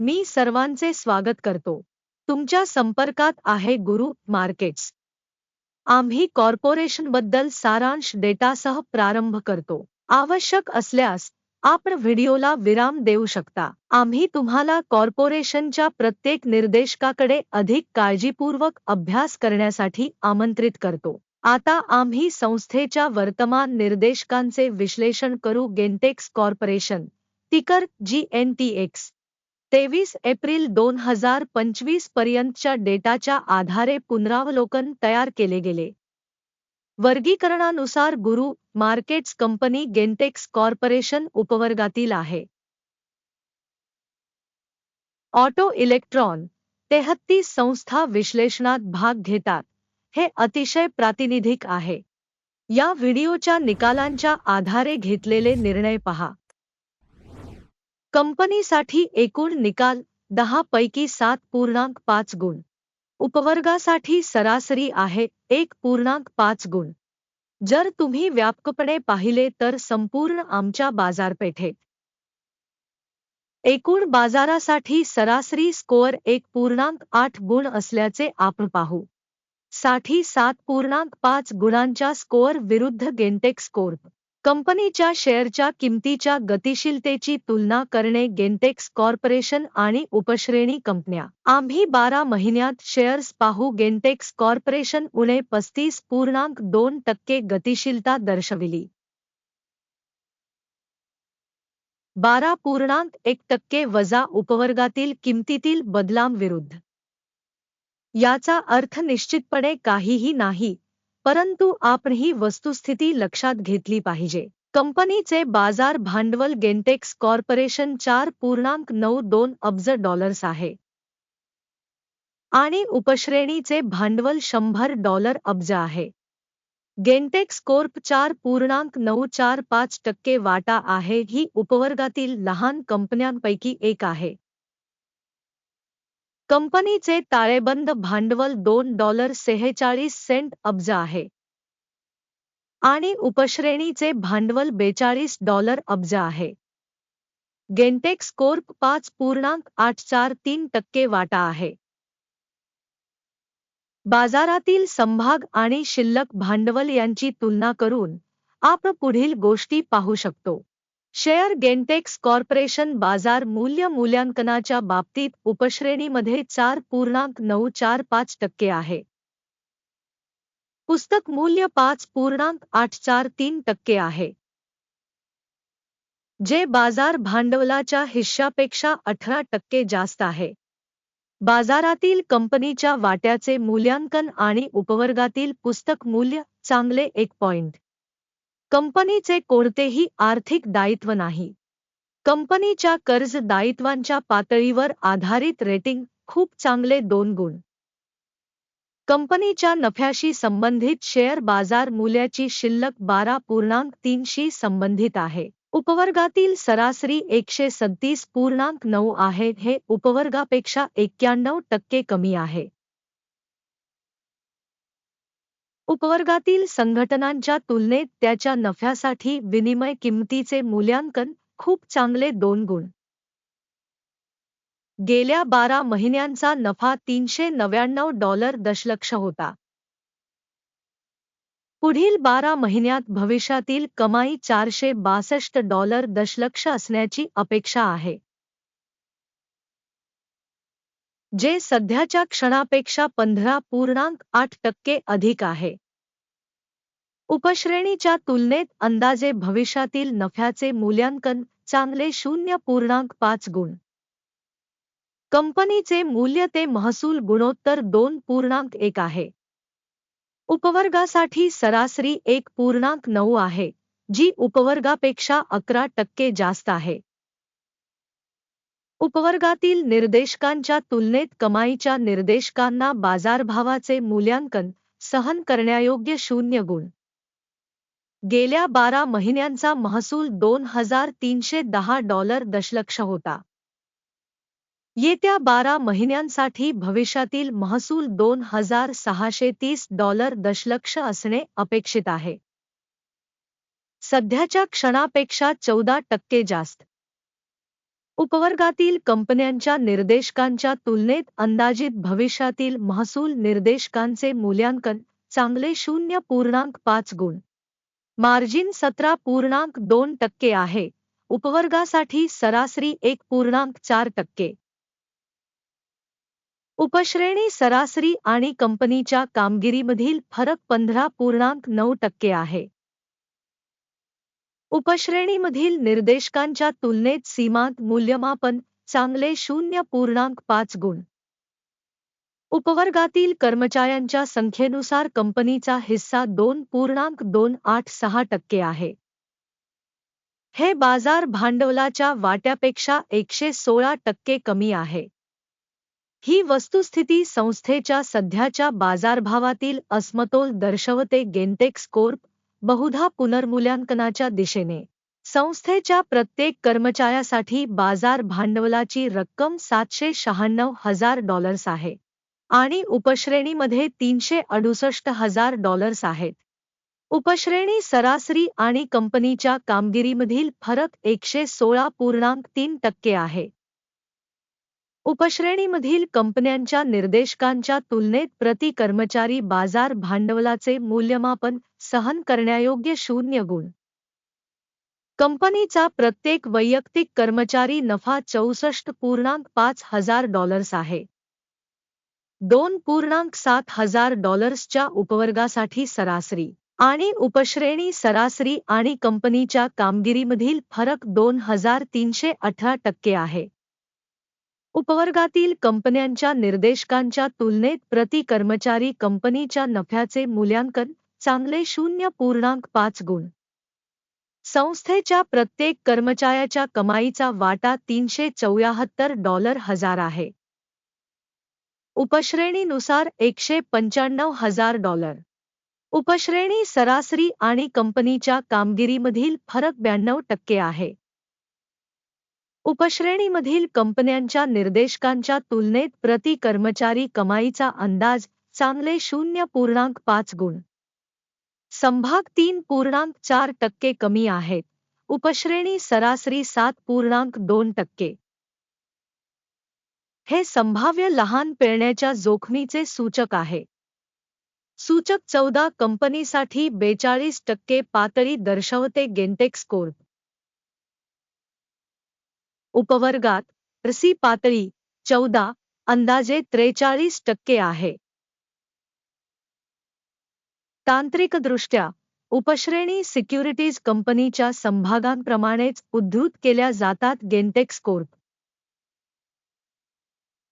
मी सर्वांचे स्वागत करतो. तुमच्या संपर्कात आहे गुरु मार्केट्स. आम्ही कॉर्पोरेशनबद्दल सारांश डेटासह प्रारंभ करतो. आवश्यक असल्यास आपण व्हिडिओला विराम देऊ शकता. आम्ही तुम्हाला कॉर्पोरेशनच्या प्रत्येक निर्देशकाकडे अधिक काळजीपूर्वक अभ्यास करण्यासाठी आमंत्रित करतो. आता आम्ही संस्थेच्या वर्तमान निर्देशकांचे विश्लेषण करू. Gentex corporation ticker G N T X तेवीस एप्रिल दोन हजार पंचवीस पर्यंतच्या डेटाच्या आधारे पुनरावलोकन तयार केले गेले. वर्गीकरणानुसार गुरु मार्केट्स कंपनी गेंटेक्स कॉर्पोरेशन उपवर्गातील आहे. ऑटो इलेक्ट्रॉन तेहत्तीस संस्था विश्लेषणात भाग घेतात. हे अतिशय प्रातिनिधिक आहे. या व्हिडिओच्या निकालांच्या आधारे घेतलेले निर्णय पहा. कंपनीसाठी एकूण निकाल दहा पैकी सात पूर्णांक पाच गुण. उपवर्गासाठी सरासरी आहे एक पूर्णांक पाच गुण. जर तुम्ही व्यापकपणे पाहिले तर संपूर्ण आमच्या बाजारपेठेत एकूण बाजारासाठी सरासरी स्कोअर एक पूर्णांक आठ गुण असल्याचे आपण पाहू. साठी सात पूर्णांक पाच गुणांच्या स्कोअर विरुद्ध गेंटेक स्कोर कंपनीच्या शेअरच्या किमतीच्या गतिशीलतेची तुलना करणे गेंटेक्स कॉर्पोरेशन आणि उपश्रेणी कंपन्या. आम्ही बारा महिन्यात शेअर्स पाहू गेंटेक्स कॉर्पोरेशन उणे पस्तीस पूर्णांक दोन टक्के गतिशीलता दर्शविली. बारा पूर्णांक एक टक्के वजा उपवर्गातील किमतीतील बदलांविरुद्ध. याचा अर्थ निश्चितपणे काहीही नाही. परंतु आपण ही वस्तुस्थिती लक्षात घेतली पाहिजे. कंपनीचे बाजार भांडवल गेंटेक्स कॉर्पोरेशन चार पूर्णांक नऊ दोन अब्ज डॉलर्स आहे. आणि उपश्रेणीचे भांडवल शंभर डॉलर अब्ज आहे. गेंटेक्स कोर्प चार पूर्णांक नऊ चार पाच टक्के वाटा आहे. ही उपवर्गातील लहान कंपन्यांपैकी एक आहे. कंपनीचे ताळेबंद भांडवल दोन डॉलर सेहेचाळीस सेंट अब्ज आहे. आणि उपश्रेणीचे भांडवल बेचाळीस डॉलर अब्ज आहे. गेंटेक्स कोर्प पाच पूर्णांक आठ चार तीन टक्के वाटा आहे. बाजारातील संभाग आणि शिल्लक भांडवल यांची तुलना करून आपण पुढील गोष्टी पाहू शकतो. शेअर गेंटेक्स कॉर्पोरेशन बाजार मूल्य मूल्यांकनाच्या बाबतीत उपश्रेणीमध्ये चार पूर्णांक नऊ चार पाच टक्के आहे. पुस्तक मूल्य पाच पूर्णांक आठ चार तीन टक्के आहे. जे बाजार भांडवलाच्या हिश्शापेक्षा अठरा टक्के जास्त आहे. बाजारातील कंपनीच्या वाट्याचे मूल्यांकन आणि उपवर्गातील पुस्तक मूल्य चांगले एक पॉइंट. कंपनीचे कोणतेही आर्थिक दायित्व नाही. कंपनीच्या कर्ज दायित्वांच्या पातळीवर आधारित रेटिंग खूप चांगले दोन गुण. कंपनीच्या नफ्याशी संबंधित शेअर बाजार मूल्याची शिल्लक बारा पूर्णांक तीनशी संबंधित आहे. उपवर्गातील सरासरी एकशे सत्तीस पूर्णांक नऊ आहे. हे उपवर्गापेक्षा एक्क्याण्णव टक्के कमी आहे. उपवर्गातील संघटनांच्या तुलनेत त्याच्या नफ्यासाठी विनिमय किंमतीचे मूल्यांकन खूप चांगले दोन गुण. गेल्या बारा महिन्यांचा नफा तीनशे नव्याण्णव डॉलर दशलक्ष होता. पुढील बारा महिन्यात भविष्यातील कमाई चारशे बासष्ट डॉलर दशलक्ष असण्याची अपेक्षा आहे. जे सध्याच्या क्षणापेक्षा पंधरा पूर्णांक आठ टक्के अधिक आहे. उपश्रेणीच्या तुलनेत अंदाजे भविष्यातील नफ्याचे मूल्यांकन चांगले शून्य पूर्णांक पाच गुण. कंपनीचे मूल्य ते महसूल गुणोत्तर दोन पूर्णांक एक आहे. उपवर्गासाठी सरासरी एक पूर्णांक नऊ आहे जी उपवर्गापेक्षा अकरा टक्के जास्त आहे. उपवर्गातील निर्देशकांच्या तुलनेत कमाईच्या निर्देशकांना बाजारभावाचे मूल्यांकन सहन करण्यायोग्य शून्य गुण. गेल्या बारा महिन्यांचा महसूल दोन हजार तीनशे दहा डॉलर दशलक्ष होता. येत्या बारा महिन्यांसाठी भविष्यातील महसूल दोन हजार सहाशे तीस डॉलर दशलक्ष असणे अपेक्षित आहे. सध्याच्या क्षणापेक्षा चौदा टक्के जास्त. उपवर्गातील कंपन्यांच्या निर्देशकांच्या तुलनेत अंदाजित भविष्यातील महसूल निर्देशकांचे मूल्यांकन चांगले शून्य पूर्णांक पाच गुण. मार्जिन सतरा पूर्णांक दोन टक्के आहे. उपवर्गासाठी सरासरी एक पूर्णांक चार टक्के. उपश्रेणी सरासरी आणि कंपनीच्या कामगिरीमधील फरक पंधरा पूर्णांक नऊ टक्के आहे. उपश्रेणीमधील निर्देशकांच्या तुलनेत सीमांत मूल्यमापन चांगले शून्य पूर्णांक पाच गुण. उपवर्गातील कर्मचाऱ्यांच्या संख्येनुसार कंपनीचा हिस्सा दोन पूर्णांक दोन आठ सहा टक्के आहे. हे बाजार भांडवलाच्या वाट्यापेक्षा एकशे सोळा टक्के कमी आहे. ही वस्तुस्थिती संस्थेच्या सध्याच्या बाजारभावातील असमतोल दर्शवते गेंटेक्स कोर्प बहुधा पुनर्मूल्यांकनाच्या दिशेने. संस्थेच्या प्रत्येक कर्मचाऱ्यासाठी बाजार भांडवलाची रक्कम सातशे शहाण्णव हजार डॉलर्स आहे. आणि उपश्रेणीमध्ये तीनशे अडुसष्ट हजार डॉलर्स आहेत. उपश्रेणी सरासरी आणि कंपनीच्या कामगिरीमधील फरक एकशे सोळा पूर्णांक तीन टक्के आहे. उपश्रेणीमधील कंपन्यांच्या निर्देशकांच्या तुलनेत प्रति कर्मचारी बाजार भांडवलाचे मूल्यमापन सहन करण्यायोग्य शून्य गुण. कंपनीचा प्रत्येक वैयक्तिक कर्मचारी नफा चौसष्ट पूर्णांक पाच हजार डॉलर्स आहे. दोन पूर्णांक सात हजार डॉलर्सच्या उपवर्गासाठी सरासरी आणि उपश्रेणी सरासरी आणि कंपनीच्या कामगिरीमधील फरक दोन हजार तीनशे अठरा टक्के आहे. उपवर्गातील कंपन्यांच्या निर्देशकांच्या तुलनेत प्रति कर्मचारी कंपनीच्या नफ्याचे मूल्यांकन चांगले शून्य पूर्णांक पाच गुण. संस्थेच्या प्रत्येक कर्मचाऱ्याच्या कमाईचा वाटा तीनशे चौऱ्याहत्तर डॉलर हजार आहे. उपश्रेणीनुसार एकशे पंच्याण्णव हजार डॉलर. उपश्रेणी सरासरी आणि कंपनीच्या कामगिरीमधील फरक ब्याण्णव टक्के आहे. उपश्रेणीमधील कंपन्यांच्या निर्देशकांच्या तुलनेत प्रति कर्मचारी कमाईचा अंदाज चांगले शून्य पूर्णांक पाच गुण. संभाग तीन पूर्णांक चार टक्के कमी आहेत. उपश्रेणी सरासरी सात पूर्णांक दोन टक्के. हे संभाव्य लहान पेरण्याच्या जोखमीचे सूचक आहे. सूचक चौदा कंपनीसाठी बेचाळीस टक्के पातळी दर्शवते गेंटेक्स कोर्ट उपवर्गात रसी पातळी चौदा अंदाजे त्रेचाळीस टक्के आहे. तांत्रिकदृष्ट्या उपश्रेणी सिक्युरिटीज कंपनीच्या संभागांप्रमाणेच उद्धृत केल्या जातात गेंटेक्स कोर्प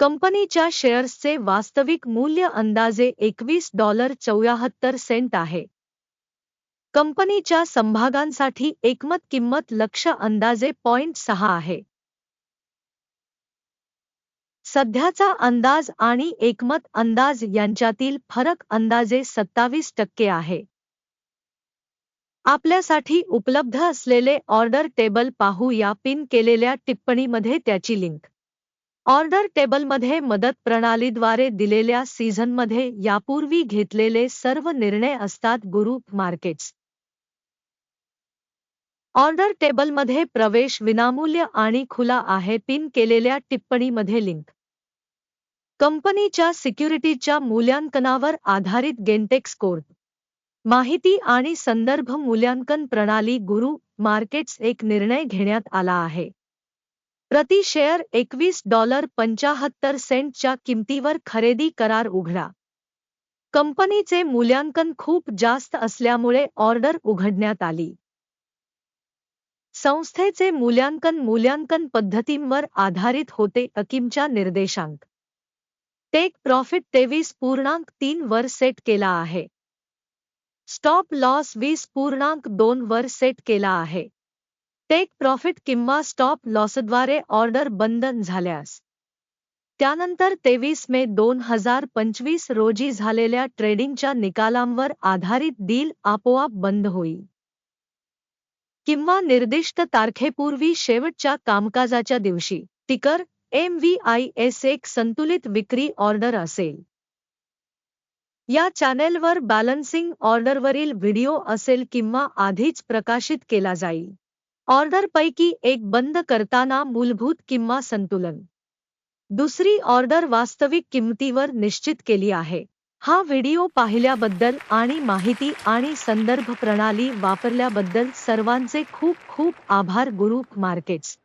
कंपनीच्या शेअर्सचे वास्तविक मूल्य अंदाजे एकवीस डॉलर चौऱ्याहत्तर सेंट आहे. कंपनीच्या संभागांसाठी एकमत किंमत लक्ष अंदाजे पॉइंट सहा आहे. सध्याचा अंदाज आणि एकमत अंदाज यांच्यातील फरक अंदाजे सत्तावीस टक्के आहे. आपल्यासाठी उपलब्ध असलेले ऑर्डर टेबल पाहू या पिन केलेल्या टिप्पणीमध्ये त्याची लिंक. ऑर्डर टेबलमध्ये मदत प्रणालीद्वारे दिलेल्या सीझनमध्ये यापूर्वी घेतलेले सर्व निर्णय असतात गुरु मार्केट्स. ऑर्डर टेबलमध्ये प्रवेश विनामूल्य आणि खुला आहे पिन केलेल्या टिप्पणीमध्ये लिंक. कंपनीच्या सिक्युरिटीच्या मूल्यांकनावर आधारित गेंटेक्स स्कोर माहिती आणि संदर्भ मूल्यांकन प्रणाली गुरु मार्केट्स एक निर्णय घेण्यात आला आहे. प्रति शेअर एकवीस डॉलर पंचाहत्तर सेंटच्या किमतीवर खरेदी करार उघडा. कंपनीचे मूल्यांकन खूप जास्त असल्यामुळे ऑर्डर उघडण्यात आली. संस्थेचे मूल्यांकन मूल्यांकन पद्धतींवर आधारित होते अकिमच्या निर्देशांक. टेक प्रॉफिट तेवीस पूर्णांक तीन वर सेट केला आहे. स्टॉप लॉस वीस पूर्णांक दोन वर सेट केला आहे. टेक प्रॉफिट किंवा स्टॉप लॉसद्वारे ऑर्डर बंधन झाल्यास. त्यानंतर तेवीस मे दोन हजार पंचवीस रोजी झालेल्या ट्रेडिंगच्या निकालांवर आधारित डील आपोआप बंद होईल. किंवा निर्दिष्ट तारखेपूर्वी शेवटच्या कामकाजाच्या दिवशी टिकर एम व्ही आय एस एक संतुलित विक्री ऑर्डर असेल. या चॅनेलवर बॅलन्सिंग ऑर्डरवरील व्हिडिओ असेल किंवा आधीच प्रकाशित केला जाईल. ऑर्डरपैकी एक बंद करताना मूलभूत किंवा संतुलन. दुसरी ऑर्डर वास्तविक किंमतीवर निश्चित केली आहे. हा व्हिडिओ पाहिल्याबद्दल आणि माहिती आणि संदर्भ प्रणाली वापरल्याबद्दल सर्वांचे खूप खूप आभार गुरु मार्केट्स.